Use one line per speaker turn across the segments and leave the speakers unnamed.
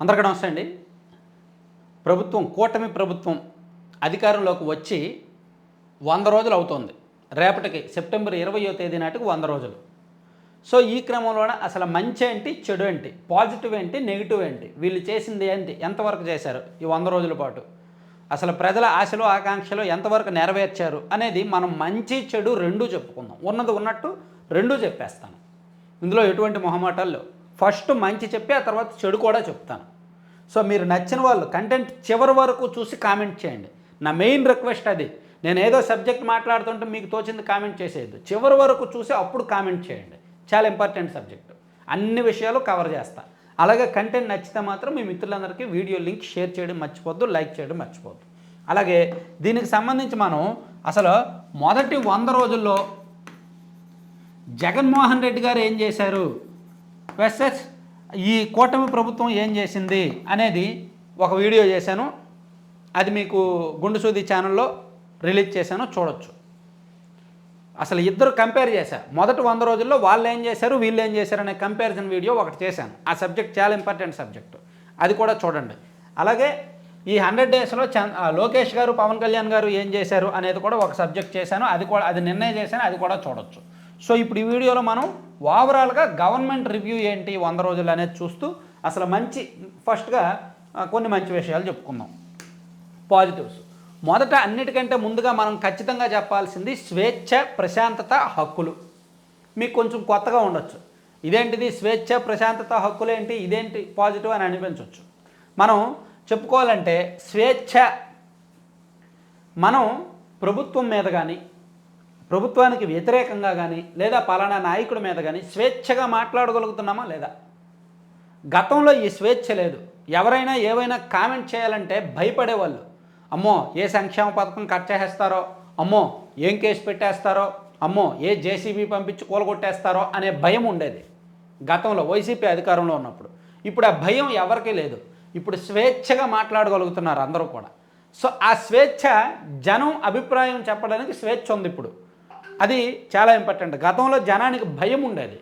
అందరికీ నమస్తే అండి. ప్రభుత్వం కూటమి ప్రభుత్వం అధికారంలోకి వచ్చి వంద రోజులు అవుతోంది. రేపటికి సెప్టెంబర్ ఇరవయో తేదీ నాటికి వంద రోజులు. సో ఈ క్రమంలోనే అసలు మంచి ఏంటి చెడు ఏంటి పాజిటివ్ ఏంటి నెగిటివ్ ఏంటి వీళ్ళు చేసింది ఏంటి ఎంతవరకు చేశారు ఈ వంద రోజుల పాటు. అసలు ప్రజల ఆశలు ఆకాంక్షలు ఎంతవరకు నెరవేర్చారు అనేది మనం మంచి చెడు రెండూ చెప్పుకుందాం. ఉన్నది ఉన్నట్టు రెండూ చెప్పేస్తాను. ఇందులో ఎటువంటి మొహమాటాలు లేవు. ఫస్ట్ మంచి చెప్పి ఆ తర్వాత చెడు కూడా చెప్తాను. సో మీరు నచ్చిన వాళ్ళు కంటెంట్ చివరి వరకు చూసి కామెంట్ చేయండి. నా మెయిన్ రిక్వెస్ట్ అది. నేను ఏదో సబ్జెక్ట్ మాట్లాడుతుంటే మీకు తోచింది కామెంట్ చేసేయద్దు. చివరి వరకు చూసి అప్పుడు కామెంట్ చేయండి. చాలా ఇంపార్టెంట్ సబ్జెక్ట్. అన్ని విషయాలు కవర్ చేస్తా. అలాగే కంటెంట్ నచ్చితే మాత్రం మీ మిత్రులందరికీ వీడియో లింక్ షేర్ చేయడం మర్చిపోద్దు లైక్ చేయడం మర్చిపోద్దు అలాగే దీనికి సంబంధించి మనం అసలు మొదటి వంద రోజుల్లో జగన్మోహన్ రెడ్డి గారు ఏం చేశారు? వెస్ఎస్ ఈ కూటమి ప్రభుత్వం ఏం చేసింది అనేది ఒక వీడియో చేశాను. అది మీకు గుండుసూది ఛానల్లో రిలీజ్ చేశాను చూడొచ్చు. అసలు ఇద్దరు కంపేర్ చేశారు మొదటి వంద రోజుల్లో వాళ్ళు ఏం చేశారు వీళ్ళు ఏం చేశారు అనే కంపారిజన్ వీడియో ఒకటి చేశాను. ఆ సబ్జెక్ట్ చాలా ఇంపార్టెంట్ సబ్జెక్టు. అది కూడా చూడండి. అలాగే ఈ హండ్రెడ్ డేస్లో చ లోకేష్ గారు పవన్ కళ్యాణ్ గారు ఏం చేశారు అనేది కూడా ఒక సబ్జెక్ట్ చేశాను. అది కూడా అది నిర్ణయం చేశాను అది కూడా చూడొచ్చు. సో ఇప్పుడు ఈ వీడియోలో మనం ఓవరాల్గా గవర్నమెంట్ రివ్యూ ఏంటి వంద రోజులు అనేది చూస్తూ అసలు మంచి ఫస్ట్గా కొన్ని మంచి విషయాలు చెప్పుకుందాం. పాజిటివ్స్. మొదట అన్నిటికంటే ముందుగా మనం ఖచ్చితంగా చెప్పాల్సింది స్వేచ్ఛ ప్రశాంతత హక్కులు. మీకు కొంచెం కొత్తగా ఉండొచ్చు. ఇదేంటిది స్వేచ్ఛ ప్రశాంతత హక్కులు ఏంటి? ఇదేంటి పాజిటివ్ అని అనిపించవచ్చు మనం చెప్పుకోవాలంటే స్వేచ్ఛ. మనం ప్రభుత్వం మీద కానీ ప్రభుత్వానికి వ్యతిరేకంగా కానీ లేదా పలానా నాయకుడి మీద కానీ స్వేచ్ఛగా మాట్లాడగలుగుతున్నామా లేదా? గతంలో ఈ స్వేచ్ఛ లేదు. ఎవరైనా ఏవైనా కామెంట్ చేయాలంటే భయపడేవాళ్ళు. అమ్మో ఏ సంక్షేమ పథకం కట్ చేసేస్తారో? అమ్మో ఏం కేసు పెట్టేస్తారో? అమ్మో ఏ జేసీబీ పంపించి కూలగొట్టేస్తారో అనే భయం ఉండేది. గతంలో వైసీపీ అధికారంలో ఉన్నప్పుడు. ఇప్పుడు ఆ భయం ఎవరికీ లేదు. ఇప్పుడు స్వేచ్ఛగా మాట్లాడగలుగుతున్నారు అందరూ కూడా. సో ఆ స్వేచ్ఛ జనం అభిప్రాయం చెప్పడానికి స్వేచ్ఛ ఉంది ఇప్పుడు. అది చాలా ఇంపార్టెంట్. గతంలో జనానికి భయం ఉండేది.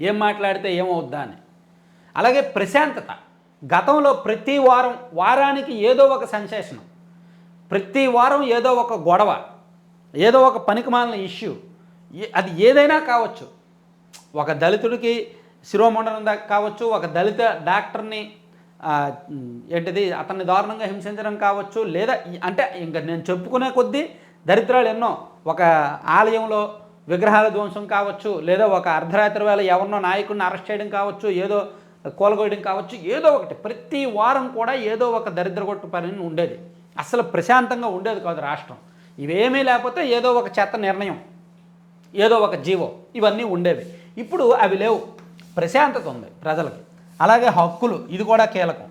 ఏం మాట్లాడితే ఏమవుద్దా అని. అలాగే ప్రశాంతత. గతంలో ప్రతి వారం వారానికి ఏదో ఒక సంశేషణం. ప్రతి వారం ఏదో ఒక గొడవ. ఏదో ఒక పనికిమాలిన ఇష్యూ. ఏ- అది ఏదైనా కావచ్చు. ఒక దళితుడికి శిరోమండలం దా కావచ్చు. ఒక దళిత డాక్టర్ని ఏంటిది అతన్ని దారుణంగా హింసించడం కావచ్చు. లేదా అంటే ఇంకా నేను చెప్పుకునే కొద్దీ దరిద్రాలు ఎన్నో. ఒక ఆలయంలో విగ్రహాల ధ్వంసం కావచ్చు లేదా ఒక అర్ధరాత్రి వేళ ఎవరినో నాయకుడిని అరెస్ట్ చేయడం కావచ్చు ఏదో కోలగొయడం కావచ్చు ఏదో ఒకటి. ప్రతి వారం కూడా ఏదో ఒక దరిద్ర కొట్టు పని ఉండేది. అసలు ప్రశాంతంగా ఉండేది కాదు రాష్ట్రం. ఇవేమీ లేకపోతే ఏదో ఒక చెత్త నిర్ణయం ఏదో ఒక జీవో ఇవన్నీ ఉండేవి. ఇప్పుడు అవి లేవు. ప్రశాంతత ఉంది ప్రజలకి. అలాగే హక్కులు ఇది కూడా కీలకం.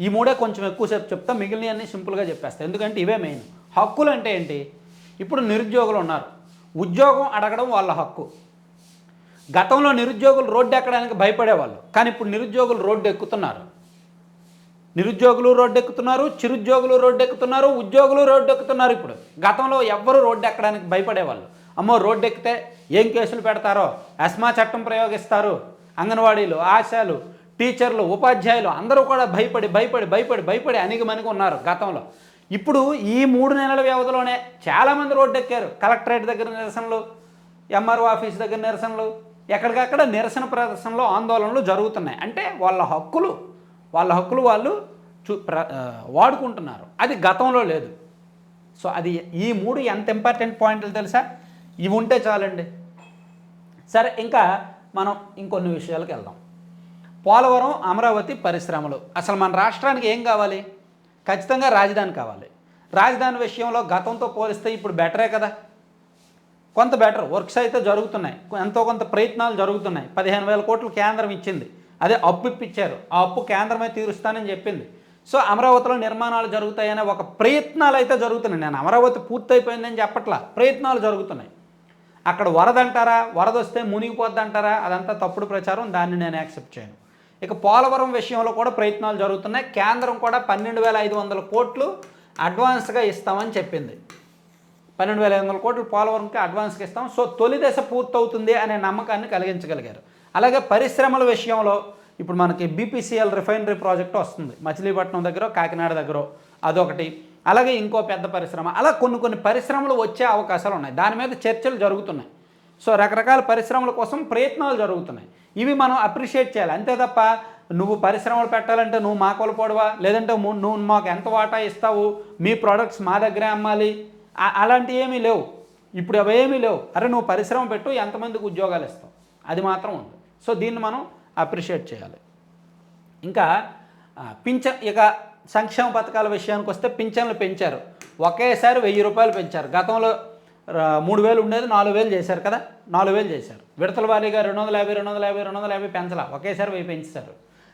ఈ మూడే కొంచెం ఎక్కువసేపు చెప్తా మిగిలినవన్నీ సింపుల్గా చెప్పేస్తాయి ఎందుకంటే ఇవే మెయిన్. హక్కులు అంటే ఏంటి? ఇప్పుడు నిరుద్యోగులు ఉన్నారు. ఉద్యోగం అడగడం వాళ్ళ హక్కు. గతంలో నిరుద్యోగులు రోడ్డు ఎక్కడానికి భయపడేవాళ్ళు. కానీ ఇప్పుడు నిరుద్యోగులు రోడ్డు ఎక్కుతున్నారు. నిరుద్యోగులు రోడ్డు ఎక్కుతున్నారు చిరుద్యోగులు రోడ్డు ఎక్కుతున్నారు ఉద్యోగులు రోడ్డు ఎక్కుతున్నారు ఇప్పుడు. గతంలో ఎవ్వరు రోడ్డు ఎక్కడానికి భయపడేవాళ్ళు. అమ్మో రోడ్డు ఎక్కితే ఏం కేసులు పెడతారో? అస్మా చట్టం ప్రయోగిస్తారు. అంగన్వాడీలు ఆశాలు టీచర్లు ఉపాధ్యాయులు అందరూ కూడా భయపడి భయపడి భయపడి భయపడి అణిగి ఉన్నారు గతంలో. ఇప్పుడు ఈ మూడు నెలల వ్యవధిలోనే చాలామంది రోడ్డు ఎక్కారు కలెక్టరేట్ దగ్గర నిరసనలు ఎంఆర్ఓ ఆఫీస్ దగ్గర నిరసనలు ఎక్కడికక్కడ నిరసన ప్రదర్శనలు ఆందోళనలు జరుగుతున్నాయి. అంటే వాళ్ళ హక్కులు వాళ్ళ హక్కులు వాళ్ళు చూ ప్ర వాడుకుంటున్నారు. అది గతంలో లేదు. సో అది ఈ మూడు ఎంత ఇంపార్టెంట్ పాయింట్లు తెలుసా? ఇవి ఉంటే చాలండి. సరే ఇంకా మనం ఇంకొన్ని విషయాలకు వెళ్దాం. పోలవరం అమరావతి పరిశ్రమలు. అసలు మన రాష్ట్రానికి ఏం కావాలి? ఖచ్చితంగా రాజధాని కావాలి. రాజధాని విషయంలో గతంతో పోలిస్తే ఇప్పుడు బెటరే కదా. కొంత బెటర్ వర్క్స్ అయితే జరుగుతున్నాయి. ఎంతో కొంత ప్రయత్నాలు జరుగుతున్నాయి. పదిహేను వేల కోట్లు కేంద్రం ఇచ్చింది. అదే అప్పు ఇప్పించారు. ఆ అప్పు కేంద్రమే తీరుస్తానని చెప్పింది. సో అమరావతిలో నిర్మాణాలు జరుగుతాయనే ఒక ప్రయత్నాలు అయితే జరుగుతున్నాయి. నేను అమరావతి పూర్తయిపోయిందని చెప్పట్లా. ప్రయత్నాలు జరుగుతున్నాయి. అక్కడ వరద అంటారా వరద వస్తే మునిగిపోద్ది అంటారా అదంతా తప్పుడు ప్రచారం. దాన్ని నేను యాక్సెప్ట్ చేయను. ఇక పోలవరం విషయంలో కూడా ప్రయత్నాలు జరుగుతున్నాయి. కేంద్రం కూడా పన్నెండు వేల ఐదు వందల కోట్లు అడ్వాన్స్గా ఇస్తామని చెప్పింది. పన్నెండు వేల ఐదు వందల కోట్లు పోలవరంకి అడ్వాన్స్గా ఇస్తాం. సో తొలి దశ పూర్తవుతుంది అనే నమ్మకాన్ని కలిగించగలిగారు. అలాగే పరిశ్రమల విషయంలో ఇప్పుడు మనకి బీపీసీఎల్ రిఫైనరీ ప్రాజెక్ట్ వస్తుంది. మచిలీపట్నం దగ్గర కాకినాడ దగ్గర అదొకటి. అలాగే ఇంకో పెద్ద పరిశ్రమ. అలా కొన్ని కొన్ని పరిశ్రమలు వచ్చే అవకాశాలు ఉన్నాయి. దాని మీద చర్చలు జరుగుతున్నాయి. సో రకరకాల పరిశ్రమల కోసం ప్రయత్నాలు జరుగుతున్నాయి. ఇవి మనం అప్రిషియేట్ చేయాలి. అంతే తప్ప నువ్వు పరిశ్రమలు పెట్టాలంటే నువ్వు మా కొలపడవా లేదంటే నువ్వు మాకు ఎంత వాటా ఇస్తావు? మీ ప్రోడక్ట్స్ మా దగ్గరే అమ్మాలి. అలాంటివి ఏమీ లేవు. ఇప్పుడు అవేమీ లేవు. అరే నువ్వు పరిశ్రమ పెట్టు ఎంతమందికి ఉద్యోగాలు ఇస్తావు? అది మాత్రం ఉంది సో దీన్ని మనం అప్రిషియేట్ చేయాలి. ఇంకా పింఛ పింఛన్ ఇక సంక్షేమ పథకాల విషయానికి వస్తే పింఛన్లు పెంచారు. ఒకేసారి వెయ్యి రూపాయలు పెంచారు. గతంలో మూడు వేలు ఉండేది నాలుగు వేలు చేశారు కదా? నాలుగు వేలు చేశారు. విడతల వారీగా రెండు వందల యాభై రెండు వందల యాభై రెండు వందల యాభై పెంచలా. ఒకేసారి వెయ్యి పెంచారు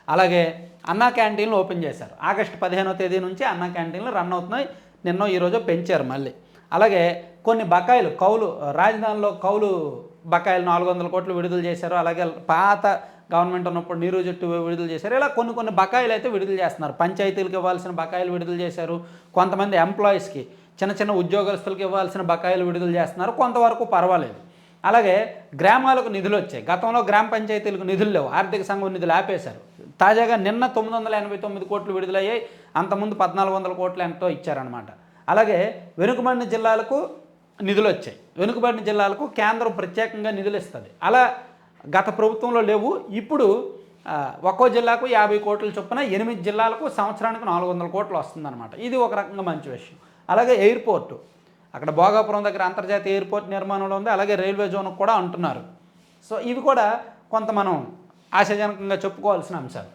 అలాగే అన్నా క్యాంటీన్లు ఓపెన్ చేశారు. ఆగస్టు పదిహేనో తేదీ నుంచి అన్నా క్యాంటీన్లు రన్ అవుతున్నాయి. నిన్నో ఈరోజు పెంచారు మళ్ళీ. అలాగే కొన్ని బకాయిలు కౌలు రాజధానిలో కౌలు బకాయిలు నాలుగు వందల కోట్లు విడుదల చేశారు. అలాగే పాత గవర్నమెంట్ ఉన్నప్పుడు నీరు జట్టు విడుదల చేశారు. ఇలా కొన్ని కొన్ని బకాయిలు అయితే విడుదల చేస్తున్నారు. పంచాయతీలకు ఇవ్వాల్సిన బకాయిలు విడుదల చేశారు. కొంతమంది ఎంప్లాయీస్కి. చిన్న చిన్న ఉద్యోగస్తులకు ఇవ్వాల్సిన బకాయిలు విడుదల చేస్తున్నారు. కొంతవరకు పర్వాలేదు. అలాగే గ్రామాలకు నిధులు వచ్చాయి. గతంలో గ్రామ పంచాయతీలకు నిధులు లేవు. ఆర్థిక సంఘం నిధులు ఆపేశారు. తాజాగా నిన్న తొమ్మిది వందల ఎనభై తొమ్మిది కోట్లు విడుదలయ్యాయి. అంతకుముందు పద్నాలుగు వందల కోట్లు ఎంతో ఇచ్చారనమాట అలాగే వెనుకబడిన జిల్లాలకు నిధులు వచ్చాయి. వెనుకబడిన జిల్లాలకు కేంద్రం ప్రత్యేకంగా నిధులు ఇస్తుంది. అలా గత ప్రభుత్వంలో లేవు. ఇప్పుడు ఒక్కో జిల్లాకు యాభై కోట్ల చొప్పున ఎనిమిది జిల్లాలకు సంవత్సరానికి నాలుగు వందల కోట్లు వస్తుందన్నమాట. ఇది ఒక రకంగా మంచి విషయం. అలాగే ఎయిర్పోర్టు. అక్కడ భోగాపురం దగ్గర అంతర్జాతీయ ఎయిర్పోర్ట్ నిర్మాణంలో ఉంది అలాగే రైల్వే జోన్ కూడా అంటున్నారు. సో ఇవి కూడా కొంత మనం ఆశాజనకంగా చెప్పుకోవాల్సిన అంశాలు.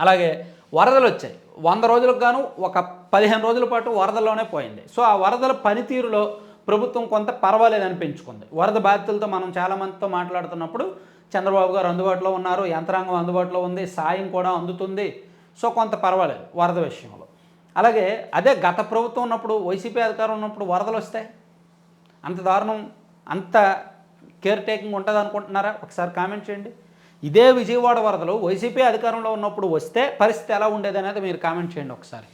అలాగే వరదలు వచ్చాయి. వంద రోజులకు గాను ఒక పదిహేను రోజుల పాటు వరదల్లోనే పోయింది. సో ఆ వరదల పనితీరులో ప్రభుత్వం కొంత పర్వాలేదు అనిపించుకుంది. వరద బాధితులతో మనం చాలామందితో మాట్లాడుతున్నప్పుడు చంద్రబాబు గారు అందుబాటులో ఉన్నారు యంత్రాంగం అందుబాటులో ఉంది సాయం కూడా అందుతుంది. సో కొంత పర్వాలేదు వరద విషయంలో. అలాగే అదే గత ప్రభుత్వం ఉన్నప్పుడు వైసీపీ అధికారం ఉన్నప్పుడు వరదలు వస్తాయి. అంత దారుణం అంత కేర్ టేకింగ్ ఉంటుంది అనుకుంటున్నారా? ఒకసారి కామెంట్ చేయండి. ఇదే విజయవాడ వరదలు వైసీపీ అధికారంలో ఉన్నప్పుడు వస్తే పరిస్థితి ఎలా ఉండేది అనేది మీరు కామెంట్ చేయండి ఒకసారి.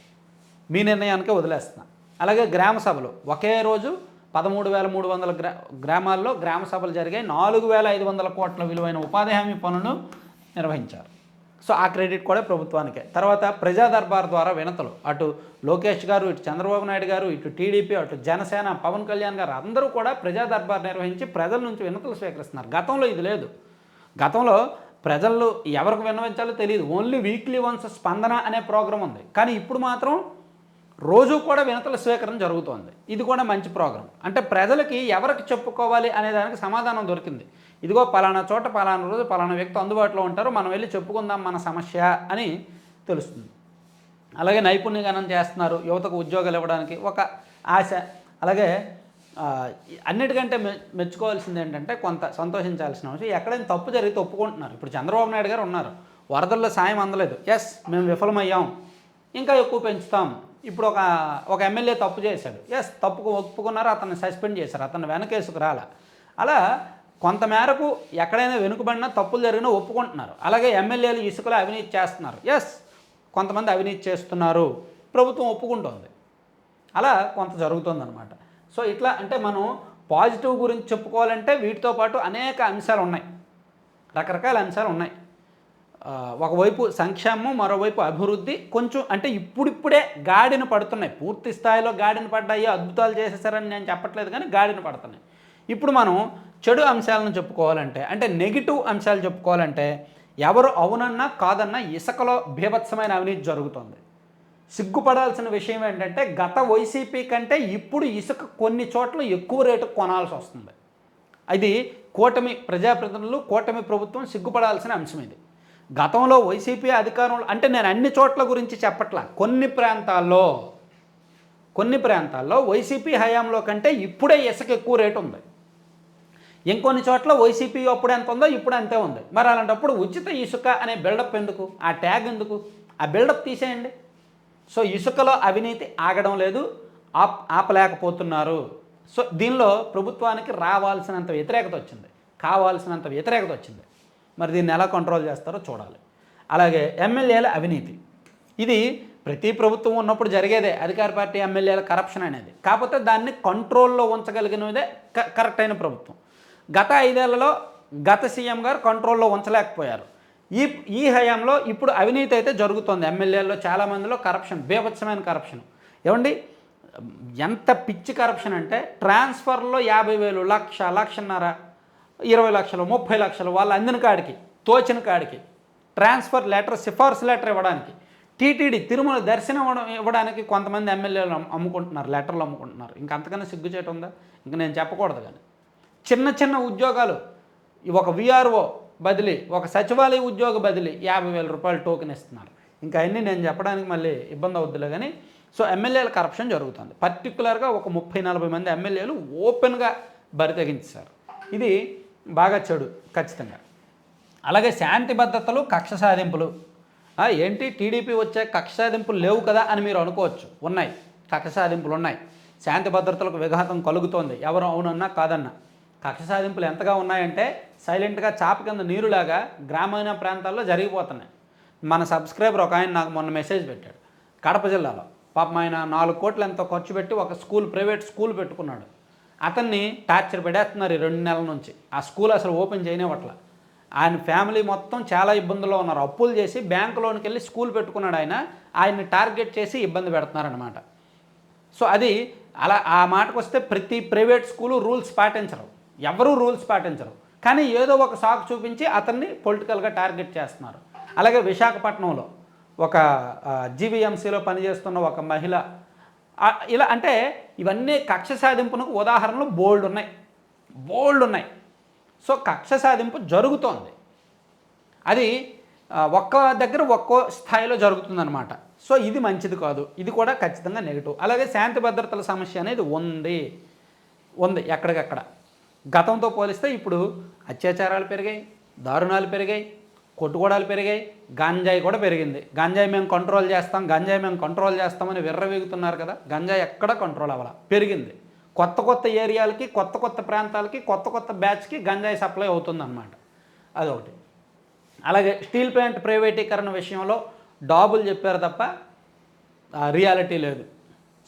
మీ నిర్ణయానికే వదిలేస్తున్నా. అలాగే గ్రామ సభలు ఒకే రోజు పదమూడు వేల మూడు వందల గ్రా గ్రామాల్లో గ్రామ సభలు జరిగాయి. నాలుగు వేల ఐదు వందల కోట్ల విలువైన ఉపాధి హామీ పనులను నిర్వహించారు. సో ఆ క్రెడిట్ కూడా ప్రభుత్వానికే. తర్వాత ప్రజా దర్బార్ ద్వారా వినతలు. అటు లోకేష్ గారు ఇటు చంద్రబాబు నాయుడు గారు ఇటు టీడీపీ అటు జనసేన పవన్ కళ్యాణ్ గారు అందరూ కూడా ప్రజా దర్బార్ నిర్వహించి ప్రజల నుంచి వినతులు స్వీకరిస్తున్నారు. గతంలో ఇది లేదు. గతంలో ప్రజలు ఎవరికి విన్నవించాలో తెలియదు. ఓన్లీ వీక్లీ వన్స్ స్పందన అనే ప్రోగ్రాం ఉంది. కానీ ఇప్పుడు మాత్రం రోజు కూడా వినతుల స్వీకరణ జరుగుతోంది. ఇది కూడా మంచి ప్రోగ్రాం. అంటే ప్రజలకి ఎవరికి చెప్పుకోవాలి అనే దానికి సమాధానం దొరికింది. ఇదిగో పలానా చోట పలానా రోజు పలానా వ్యక్తి అందుబాటులో ఉంటారు మనం వెళ్ళి చెప్పుకుందాం మన సమస్య అని తెలుస్తుంది. అలాగే నైపుణ్యగానం చేస్తున్నారు యువతకు ఉద్యోగాలు ఇవ్వడానికి ఒక ఆశ. అలాగే అన్నిటికంటే మె మెచ్చుకోవాల్సింది ఏంటంటే కొంత సంతోషించాల్సిన అవసరం ఎక్కడైనా తప్పు జరిగితే ఒప్పుకుంటున్నారు ఇప్పుడు చంద్రబాబు నాయుడు గారు ఉన్నారు వరదల్లో సాయం అందలేదు. ఎస్ మేము విఫలమయ్యాం ఇంకా ఎక్కువ పెంచుతాం. ఇప్పుడు ఒక ఒక ఎమ్మెల్యే తప్పు చేశాడు. ఎస్ తప్పుకు ఒప్పుకున్నారు అతన్ని సస్పెండ్ చేశారు అతను వెనకేసుకు రాల. అలా కొంతమేరకు ఎక్కడైనా వెనుకబడినా తప్పులు జరిగినా ఒప్పుకుంటున్నారు. అలాగే ఎమ్మెల్యేలు ఇసుకలో అవినీతి చేస్తున్నారు. ఎస్ కొంతమంది అవినీతి చేస్తున్నారు. ప్రభుత్వం ఒప్పుకుంటుంది. అలా కొంత జరుగుతుందన్నమాట. సో ఇట్లా అంటే మనం పాజిటివ్ గురించి చెప్పుకోవాలంటే వీటితో పాటు అనేక అంశాలు ఉన్నాయి. రకరకాల అంశాలు ఉన్నాయి. ఒకవైపు సంక్షేమం మరోవైపు అభివృద్ధి. కొంచెం అంటే ఇప్పుడిప్పుడే గాడిన పడుతున్నాయి. పూర్తి స్థాయిలో గాడిన పడ్డాయి అద్భుతాలు చేసేసారని నేను చెప్పట్లేదు కానీ గాడిన పడుతున్నాయి. ఇప్పుడు మనం చెడు అంశాలను చెప్పుకోవాలంటే అంటే నెగిటివ్ అంశాలు చెప్పుకోవాలంటే ఎవరు అవునన్నా కాదన్నా ఇసుకలో భీభత్సమైన అవినీతి జరుగుతుంది. సిగ్గుపడాల్సిన విషయం ఏంటంటే గత వైసీపీ కంటే ఇప్పుడు ఇసుక కొన్ని చోట్ల ఎక్కువ రేటు కొనాల్సి వస్తుంది. అది కూటమి ప్రజాప్రతినిధులు కూటమి ప్రభుత్వం సిగ్గుపడాల్సిన అంశం ఇది. గతంలో వైసీపీ అధికారంలో అంటే నేను అన్ని చోట్ల గురించి చెప్పట్లా కొన్ని ప్రాంతాల్లో కొన్ని ప్రాంతాల్లో వైసీపీ హయాంలో కంటే ఇప్పుడే ఇసుక ఎక్కువ రేటు ఉంది. ఇంకొన్ని చోట్ల వైసీపీ అప్పుడు ఎంత ఉందో ఇప్పుడు అంతే ఉంది. మరి అలాంటప్పుడు ఉచిత ఇసుక అనే బిల్డప్ ఎందుకు? ఆ ట్యాగ్ ఎందుకు? ఆ బిల్డప్ తీసేయండి. సో ఇసుకలో అవినీతి ఆగడం లేదు. ఆప్ ఆపలేకపోతున్నారు. సో దీనిలో ప్రభుత్వానికి రావాల్సినంత వ్యతిరేకత వచ్చింది. కావాల్సినంత వ్యతిరేకత వచ్చింది. మరి దీన్ని ఎలా కంట్రోల్ చేస్తారో చూడాలి. అలాగే ఎమ్మెల్యేల అవినీతి. ఇది ప్రతి ప్రభుత్వం ఉన్నప్పుడు జరిగేదే. అధికార పార్టీ ఎమ్మెల్యేల కరప్షన్ అనేది. కాకపోతే దాన్ని కంట్రోల్లో ఉంచగలిగినదే క కరెక్ట్ అయిన ప్రభుత్వం. గత ఐదేళ్ళలో గత సీఎం గారు కంట్రోల్లో ఉంచలేకపోయారు. ఈ ఈ హయాంలో ఇప్పుడు అవినీతి అయితే జరుగుతుంది. ఎమ్మెల్యేల్లో చాలామందిలో కరప్షన్ బీభత్సమైన కరప్షన్ ఏమండి? ఎంత పిచ్చి కరప్షన్ అంటే ట్రాన్స్ఫర్లో యాభై వేలు లక్ష లక్షన్నర ఇరవై లక్షలు ముప్పై లక్షలు వాళ్ళు అందిన కాడికి తోచిన కాడికి ట్రాన్స్ఫర్ లెటర్ సిఫార్సు లెటర్ ఇవ్వడానికి టీటీడీ తిరుమల దర్శనం ఇవ్వడం ఇవ్వడానికి కొంతమంది ఎమ్మెల్యేలు అమ్ముకుంటున్నారు లెటర్లు అమ్ముకుంటున్నారు. ఇంకా అంతకన్నా సిగ్గుచేటు ఉందా? ఇంకా నేను చెప్పకూడదు కానీ. చిన్న చిన్న ఉద్యోగాలు. ఒక విఆర్ఓ బదిలీ ఒక సచివాలయ ఉద్యోగ బదిలీ యాభై వేల రూపాయలు టోకెన్ ఇస్తున్నారు. ఇంకా అన్నీ నేను చెప్పడానికి మళ్ళీ ఇబ్బంది అవుద్దిలే కానీ సో ఎమ్మెల్యేల కరప్షన్ జరుగుతుంది. పర్టికులర్గా ఒక ముప్పై నలభై మంది ఎమ్మెల్యేలు ఓపెన్గా బరి తెగించారు ఇది బాగా చెడు ఖచ్చితంగా. అలాగే శాంతి భద్రతలు కక్ష సాధింపులు. ఏంటి? టీడీపీ వచ్చే కక్ష సాధింపులు లేవు కదా అని మీరు అనుకోవచ్చు. ఉన్నాయి. కక్ష సాధింపులు ఉన్నాయి. శాంతి భద్రతలకు విఘాతం కలుగుతోంది. ఎవరు అవునన్నా కాదన్నా. కక్ష సాధింపులు ఎంతగా ఉన్నాయంటే సైలెంట్గా చాప కింద నీరులాగా గ్రామీణ ప్రాంతాల్లో జరిగిపోతున్నాయి. మన సబ్స్క్రైబర్ ఒక ఆయన నాకు మొన్న మెసేజ్ పెట్టాడు. కడప జిల్లాలో పాపం ఆయన నాలుగు కోట్లు ఎంతో ఖర్చు పెట్టి ఒక స్కూల్ ప్రైవేట్ స్కూల్ పెట్టుకున్నాడు. అతన్ని టార్చర్ పెడేస్తున్నారు ఈ రెండు నెలల నుంచి. ఆ స్కూల్ అసలు ఓపెన్ చేయనివ్వట్ల. ఆయన ఫ్యామిలీ మొత్తం చాలా ఇబ్బందుల్లో ఉన్నారు. అప్పులు చేసి బ్యాంకులోనికి వెళ్ళి స్కూల్ పెట్టుకున్నాడు ఆయన. ఆయన్ని టార్గెట్ చేసి ఇబ్బంది పెడుతున్నారనమాట సో అది అలా ఆ మాటకు వస్తే ప్రతి ప్రైవేట్ స్కూలు రూల్స్ పాటించరు. ఎవరూ రూల్స్ పాటించరు. కానీ ఏదో ఒక సాకు చూపించి అతన్ని పొలిటికల్గా టార్గెట్ చేస్తున్నారు. అలాగే విశాఖపట్నంలో ఒక జీవీఎంసీలో పనిచేస్తున్న ఒక మహిళ ఇలా అంటే ఇవన్నీ కక్ష సాధింపునకు ఉదాహరణలు బోల్డ్ ఉన్నాయి. బోల్డ్ ఉన్నాయి. సో కక్ష సాధింపు జరుగుతోంది. అది ఒక్క దగ్గర ఒక్కో స్థాయిలో జరుగుతుందన్నమాట. సో ఇది మంచిది కాదు. ఇది కూడా ఖచ్చితంగా నెగిటివ్. అలాగే శాంతి భద్రతల సమస్య అనేది ఉంది. ఉంది ఎక్కడికక్కడ. గతంతో పోలిస్తే ఇప్పుడు అత్యాచారాలు పెరిగాయి దారుణాలు పెరిగాయి కొట్టుకోడాలు పెరిగాయి గంజాయి కూడా పెరిగింది. గంజాయి మేము కంట్రోల్ చేస్తాం గంజాయి మేము కంట్రోల్ చేస్తామని విర్రవీగుతున్నారు కదా గంజాయి ఎక్కడ కంట్రోల్ అవ్వాల. పెరిగింది. కొత్త కొత్త ఏరియాలకి కొత్త కొత్త ప్రాంతాలకి కొత్త కొత్త బ్యాచ్కి గంజాయి సప్లై అవుతుందన్నమాట. అదొకటి. అలాగే స్టీల్ ప్లాంట్ ప్రైవేటీకరణ విషయంలో డాబులు చెప్పారు తప్ప రియాలిటీ లేదు.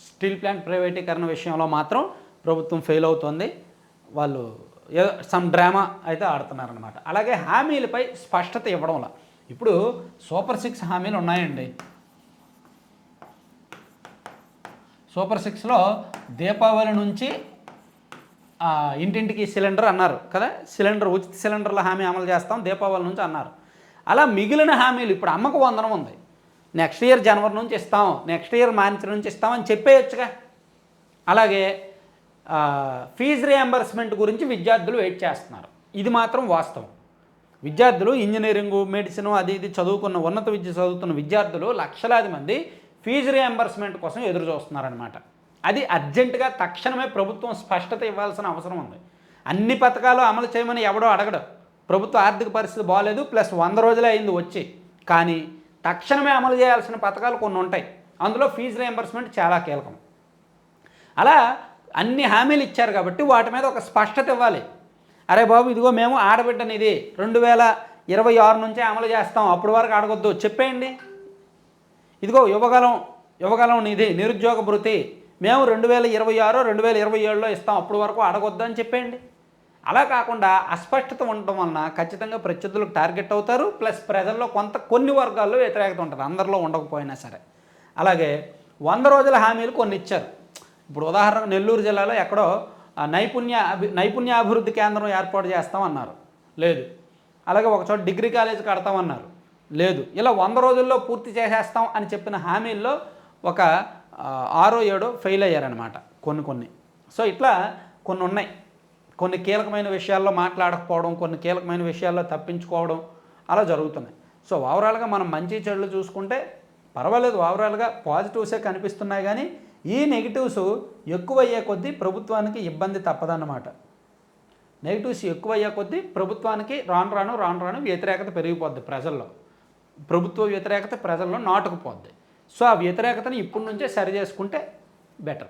స్టీల్ ప్లాంట్ ప్రైవేటీకరణ విషయంలో మాత్రం ప్రభుత్వం ఫెయిల్ అవుతుంది. వాళ్ళు ఏదో సమ్ డ్రామా అయితే ఆడుతున్నారనమాట అలాగే హామీలపై స్పష్టత ఇవ్వడంలా. ఇప్పుడు సూపర్ సిక్స్ హామీలు ఉన్నాయండి. సూపర్ సిక్స్లో దీపావళి నుంచి ఇంటింటికి సిలిండర్ అన్నారు కదా? సిలిండర్ ఉచిత సిలిండర్ల హామీ అమలు చేస్తాం దీపావళి నుంచి అన్నారు. అలా మిగిలిన హామీలు ఇప్పుడు అమ్మకు వందనం ఉంది. నెక్స్ట్ ఇయర్ జనవరి నుంచి ఇస్తాం నెక్స్ట్ ఇయర్ మార్చి నుంచి ఇస్తామని చెప్పేయచ్చుగా. అలాగే ఫీజు రియంబర్స్మెంట్ గురించి విద్యార్థులు వెయిట్ చేస్తున్నారు. ఇది మాత్రం వాస్తవం. విద్యార్థులు ఇంజనీరింగ్ మెడిసిన్ అది ఇది చదువుకున్న ఉన్నత విద్య చదువుతున్న విద్యార్థులు లక్షలాది మంది ఫీజు రియంబర్స్మెంట్ కోసం ఎదురు చూస్తున్నారనమాట అది అర్జెంటుగా తక్షణమే ప్రభుత్వం స్పష్టత ఇవ్వాల్సిన అవసరం ఉంది. అన్ని పథకాలు అమలు చేయమని ఎవడో అడగడు. ప్రభుత్వ ఆర్థిక పరిస్థితి బాగాలేదు ప్లస్ వంద రోజులే అయింది వచ్చి. కానీ తక్షణమే అమలు చేయాల్సిన పథకాలు కొన్ని ఉంటాయి. అందులో ఫీజు రియంబర్స్మెంట్ చాలా కీలకం. అలా అన్ని హామీలు ఇచ్చారు కాబట్టి వాటి మీద ఒక స్పష్టత ఇవ్వాలి. అరే బాబు ఇదిగో మేము ఆడబిడ్డని ఇది రెండు వేల ఇరవై ఆరు నుంచే అమలు చేస్తాం. అప్పటి వరకు ఆడగొద్దు. చెప్పేయండి. ఇదిగో యువగలం యువగలం నిధి నిరుద్యోగ భృతి. మేము రెండు వేల ఇరవై ఆరు రెండు వేల ఇరవై ఏడులో ఇస్తాం. అప్పటి వరకు అడగొద్దు అని చెప్పేయండి. అలా కాకుండా అస్పష్టత ఉండటం వలన ఖచ్చితంగా ప్రత్యర్థులకు టార్గెట్ అవుతారు. ప్లస్ ప్రజల్లో కొంత కొన్ని వర్గాల్లో వ్యతిరేకత ఉంటుంది. అందరిలో ఉండకపోయినా సరే. అలాగే వంద రోజుల హామీలు కొన్ని ఇచ్చారు. ఇప్పుడు ఉదాహరణకు నెల్లూరు జిల్లాలో ఎక్కడో నైపుణ్య అభి నైపుణ్యాభివృద్ధి కేంద్రం ఏర్పాటు చేస్తామన్నారు. లేదు. అలాగే ఒక చోట డిగ్రీ కాలేజ్ కడతామన్నారు. లేదు. ఇలా వంద రోజుల్లో పూర్తి చేసేస్తాం అని చెప్పిన హామీల్లో ఒక ఆరో ఏడో ఫెయిల్ అయ్యారనమాట కొన్ని కొన్ని. సో ఇట్లా కొన్ని ఉన్నాయి. కొన్ని కీలకమైన విషయాల్లో మాట్లాడకపోవడం కొన్ని కీలకమైన విషయాల్లో తప్పించుకోవడం అలా జరుగుతున్నాయి. సో ఓవరాల్గా మనం మంచి చెడులు చూసుకుంటే పర్వాలేదు. ఓవరాల్గా పాజిటివ్సే కనిపిస్తున్నాయి కానీ ఈ నెగిటివ్స్ ఎక్కువయ్యే కొద్దీ ప్రభుత్వానికి ఇబ్బంది తప్పదన్నమాట. నెగిటివ్స్ ఎక్కువయ్యే కొద్దీ ప్రభుత్వానికి రాను రాను రాను రాను వ్యతిరేకత పెరిగిపోద్ది ప్రజల్లో. ప్రభుత్వ వ్యతిరేకత ప్రజల్లో నాటుకుపోద్ది. సో ఆ వ్యతిరేకతను ఇప్పటి నుంచే సరి చేసుకుంటే బెటర్